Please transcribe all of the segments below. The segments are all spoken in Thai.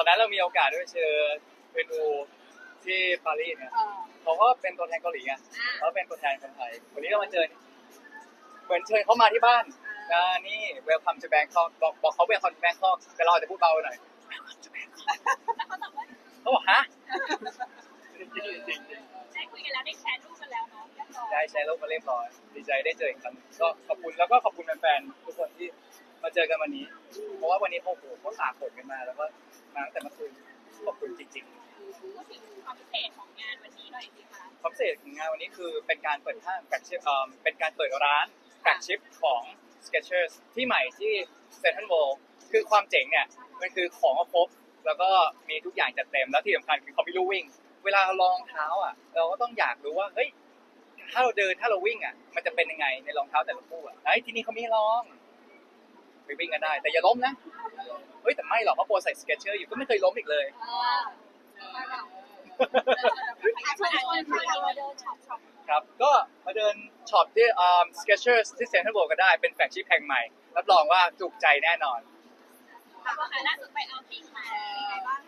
อนนั้นเรามีโอกาสได้ไปเจอเป็นอูที่ปารีสเนี่ยเออเขาก็เป็นตัวแทนเกาหลีไงอะเขาเป็นตัวแทนคนไทยวันนี้เรามาเจอเหมือนเชิญเขามาที่บ้านนะนี่เวลคัม to Bangkok บอกบอกเขาเวลคัม to Bangkok แต่เราอาจจะพูดเบาไปหน่อยแล้วเขาตอบว่าเขาบอกฮะจริงๆจริงๆได้คุยกันแล้วได้แชร์รูปกันแล้วเนาะเรียบร้อยได้ใช้โลกมาเรียบร้อยดีใจได้เจออีกครั้งก็ขอบคุณแล้วก็ขอบคุณแฟนๆทุกคนที่ มาเจอกันวันนี้ เพราะว่าวันนี้โอ้โหเขาตากฝนกันมา แล้วก็มาตั้งแต่เมื่อคืนขอบคุณจริงพูดถึงความพิเศษของงานวันนี้หน่อยสิคะๆความพิเศษของงานวันนี้คือเป็นการเปิดห้างแฟกชิปเป็นการเปิดร้านแฟกชิปของ Skechers ที่ใหม่ที่เซนทรัลโวคือความเจ๋งเนี่ยมันคือของครบแล้วก็มีทุกอย่างจัดเต็มแล้วที่สำคัญคือเขาไม่รู้วิ่ง เวลาเราลองเท้าอะ เราก็ต้องอยากรู้ว่าเฮ้ยถ้าเราเดินถ้าเราวิ่งอะมันจะเป็นยังไงในรองเท้าแต่ละคู่อะไอ้ยที่นี่เขาไม่ให้ลอง ไปวิ่งกันได้ แต่อย่าล้มนะ เฮ้ยแต่ไม่หรอกเพราะโปรใส่สเก็ตเชอร์อยู่ก็ไม่เคยล้มอีกเลยเอออะชวนชวนชวนเราเดินช็อปช็อปครับ ก็มาเดินช็อปที่อ่า Skechers ที่เซ็นทรัลเวิลด์ก็ได้เป็นแฟลกชิพแห่งใหม่ รับรองว่าถูกใจแน่นอนแต่ว่าล่าสุดไปเอาติ้งมา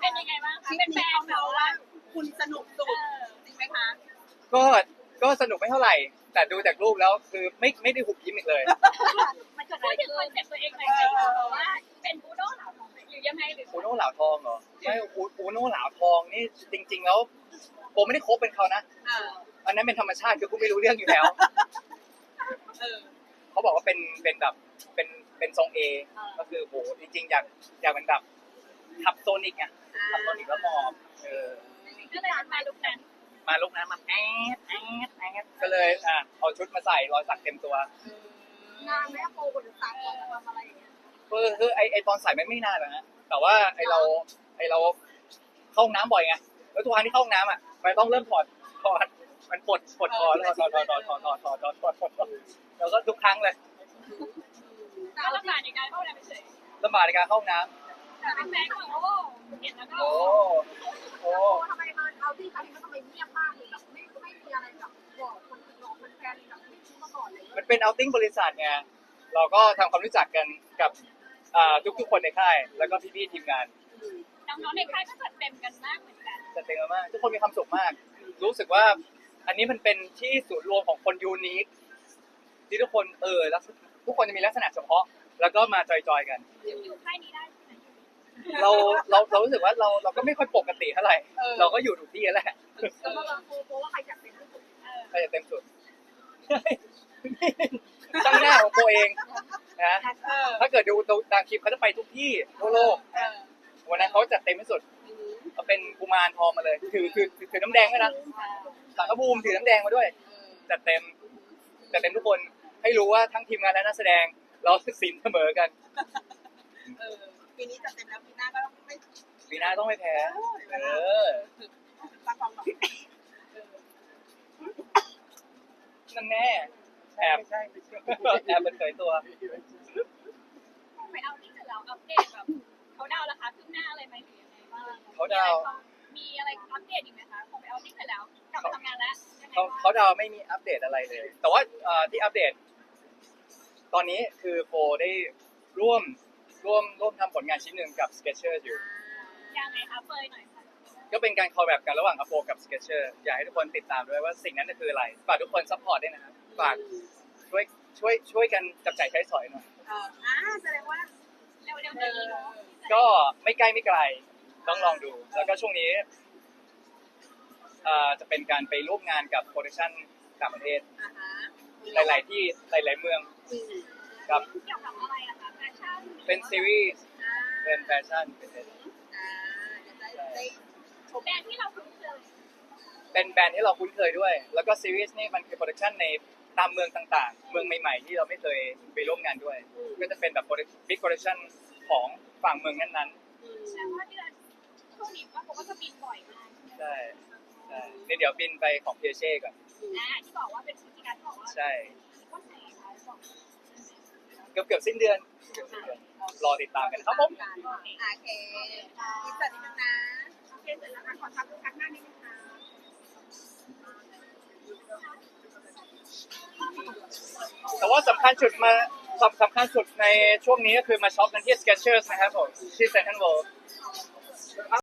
เป็นยังไงบ้างคะทริปเป็นแฟนี้นเขาแบเมาบว่าว่าคุณสนุกสุดจริงไหมคะก็ก็สนุกไม่เท่าไหร่ แต่ดูจากรูปแล้วคือไม่ไม่ได้หุบยิ้มอีกเลยมันเกิ ดอะพูไรดถึงคขึ้อนนเซ็ปต์ตัวเองหน่อยสิว่าเป็นบูโน่เหล่าของหรือยังไงหรืออูโน่เหลาทองเหรอไม่อูอูโน่เหลาทองนี่จริง ๆ แล้วผมไม่ได้คบเป็นเขานะเอออันนั้นเป็นธรรมชาติคือกูไม่รู้เรื่องอยู่แล้ว เออ เขาบอกว่าเป็นเป็นแบบเป็นเป็นทรงเออ่า ก็คือโหจริงๆอยากอยากเป็นแบบขับโซนิกไงขับโซนิกแล้วมอบเออก็เลยมาลุกนั้นมาลุกนั้นมาแอดแอดแอดก็เลยอะเอาชุดมาใส่รอยสักเต็มตัว งานแม่โปรบนสามคนทำอะไรอย่างเงี้ยคือคือไอไอตอนใส่มันไม่นานหรอกนะแต่ว่าไอเราไอเราเข้าห้องน้ำบ่อยไงแล้วทุกครั้งที่เข้าห้องน้ำอะมันต้องเริ่มถอดถอดมันปวดปวดคอแล้วถอดถอดถอดถอดถอดถอดถอดถอดถอดถอดแล้วก็ทุกครั้งเลยก็ลำบากในการเข้าน้ำเฉยลำบากในการเข้าห้องน้แต่เป็นแฟนก็โอ้เห็นแล้วก็ำโอ้โอ้ทำไมมันเอาที่ครั้งนี้มันทำไมเงี เลยมันเป็นเอาติ้งบริษัทไงเราก็ทำความรู้จักกันกับอ่าทุกๆคนในค่าย แล้วก็พี่ๆทีมงานน้องๆในค่ายก็จัดเต็มกันมากเหมือนกันจะเต็มมากทุกคนมีความสุขมาก รู้สึกว่าอันนี้มันเป็นที่ศูนย์รวมของคนยูนิคที่ทุกคนเออลักษณะทุกคนจะมีลักษณะเฉพาะ แล้วก็มาจอยๆกัน อยู่ค่ายนี้ได้ใช่ไหมเราเราเรารู้สึกว่าเราเราก็ไม่ค่อยปกติเท่าไหร่เออเราก็อยู่ถูกที่แล้วแหละแล้วก็เราโปรว่าใครจัดเป็นที่สุดเออ ใครจะเต็มสุด ช่างหน้าของตัวเองนะเออถ้าเกิดดูตามคลิปเขาจะไปทุกที่ทั่วโลกเออวันนั้นเขาจัดเต็มที่สุดเขาเป็นกุมารทองมาเลยถือถือถือถือน้ำแดงด้วยนะสังกะบูมถือน้ำแดงมาด้วยจัดเต็มจัดเต็มทุกคนให้รู้ว่าทั้งทีมงานและนักแสดง เราสินเสมอกันเออปีนี้จัดเต็มแล้วปีหน้าก็ไม่ปีหน้าต้องไม่แพ้ เออ ตั้งความหวังนั่นแน่ แอบแอบเป็นเผยตัว ไปเอาที่เสร็จแล้วอัปเดตแบบเขาดาวราคาขึ้นหน้าอะไรไหมหรือยังไงบ้างเขาดาว มีอะไรอัปเดตอีกไหมคะคงไปเอาที่เสร็จแล้วกลับมาทำงานแล้วยังไงเขาบ้างเขาดาวไม่มีอัปเดตอะไรเลย แต่ว่าเอ่อที่อัปเดต ตอนนี้คือโฟได้ร่วมร่วมร่วมทำผลงานชิ้นหนึ่งกับ Skechers อยู่ ยังไงคะเฟยหน่อยค่ะก็เป็นการคอลแลบกันระหว่างอโฟกับ Skechers อยากให้ทุกคนติดตามด้วยว่าสิ่งนั้นคืออะไรฝากทุกคนซัพพอร์ตด้วยนะครับ ฝากช่วยช่วยช่วยกันจับจ่ายใช้สอยหน่อย เอออ่าแสดงว่าเร็วๆนี้เนาะก็ไม่ใกล้ไม่ไกลต้องลองดู แล้วก็ช่วงนี้เอ่อจะเป็นการไปร่วมงานกับโปรดักชั่นต่างประเทศ อ่าฮะหลาย ๆ ที่หลาย ๆ เมือง อืมครับ เกี่ยวกับอะไรอะคะแฟชั่นเป็นซีรีส์อ่าเป็นแฟชั่นเป็นอ่าเดี๋ยวได้ได้ชมแบรนด์ที่เราคุ้นเคยเป็นแบรนด์ที่เราคุ้นเคยด้วย แล้วก็ซีรีส์นี่มันคือโปรดักชันใน ตามเมืองต่างๆ เมืองใหม่ๆ ที่เราไม่เคยไปร่วมงานด้วยก็จะเป็นแบบบิ๊กโปรดักชันของฝั่งเมืองนั้นอืมแสดงว่าเดือนช่วงนี้ว่าผมก็จะบินบ่อยมากๆ ใช่ใช่นี่เดี๋ยวบินไปของเพียเช่ก่อน นะที่บอกว่าเป็นพฤติการที่บอกว่าใช่วันไหนคะบอกเกือบเกือบสิ้นเดือนเกือบสิ้นเดือน รอติดตามกันนะครับผมโอเคอินเสิร์ตนิดนึงนะโอเคเสร็จแล้วค่ะขอทำลูกค้าหน้านิดนึงค่ะ แต่ว่าสำคัญสุดมาสำสำคัญสุดในช่วงนี้ก็คือมาช็อปกันที่ Skechers นะครับผมที่เซนทรัลเ World